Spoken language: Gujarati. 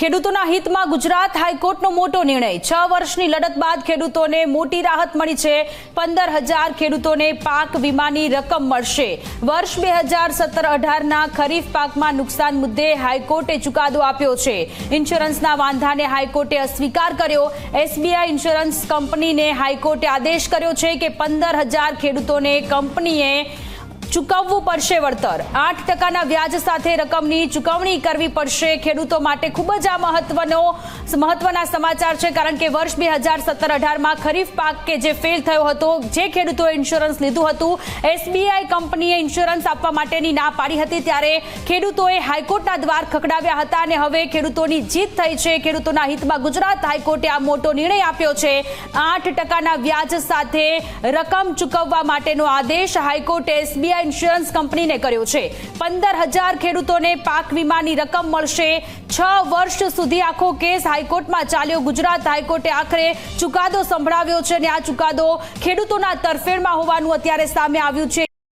ખેડૂતોના હિતમાં ગુજરાત હાઈકોર્ટનો મોટો નિર્ણય. છ વર્ષની લડત બાદ ખેડૂતોને મોટી રાહત મળી છે. પંદર હજાર ખેડૂતોને પાક વીમાની રકમ મળશે. વર્ષ બે હજાર સત્તર અઢારના ખરીફ પાકમાં નુકસાન મુદ્દે હાઈકોર્ટે ચુકાદો આપ્યો છે. ઇન્સ્યોરન્સના વાંધાને હાઈકોર્ટે અસ્વીકાર કર્યો. એસબીઆઈ ઇન્સ્યોરન્સ કંપનીને હાઈકોર્ટે આદેશ કર્યો છે કે પંદર હજાર ખેડૂતોને કંપનીએ ચૂકવવું પડશે વળતર. આઠ ટકાના વ્યાજ સાથે રકમની ચૂકવણી કરવી પડશે. ખેડૂતો માટે ખૂબ જ આ મહત્વનો મહત્વના સમાચાર છે, કારણ કે વર્ષ બે હજાર સત્તર અઢારમાં ખરીફ પાક કે જે ફેલ થયો હતો, જે ખેડૂતોએ ઇન્સ્યોરન્સ લીધું હતું, એસબીઆઈ કંપનીએ ઇન્સ્યોરન્સ આપવા માટેની ના પાડી હતી, ત્યારે ખેડૂતોએ હાઈકોર્ટના દ્વાર ખખડાવ્યા હતા અને હવે ખેડૂતોની જીત થઈ છે. ખેડૂતોના હિતમાં ગુજરાત હાઈકોર્ટે આ મોટો નિર્ણય આપ્યો છે. આઠ ટકાના વ્યાજ સાથે રકમ ચૂકવવા માટેનો આદેશ હાઈકોર્ટે એસબીઆઈ ઇન્સ્યોરન્સ કંપનીને કર્યો છે. પંદર હજાર ખેડૂતોને પાક વીમાની રકમ મળશે. છ વર્ષ સુધી આખો કેસ હાઈકોર્ટમાં ચાલ્યો. ગુજરાત હાઈકોર્ટે આખરે ચુકાદો સંભળાવ્યો છે અને આ ચુકાદો ખેડૂતોના તરફેણમાં હોવાનું અત્યારે સામે આવ્યું છે.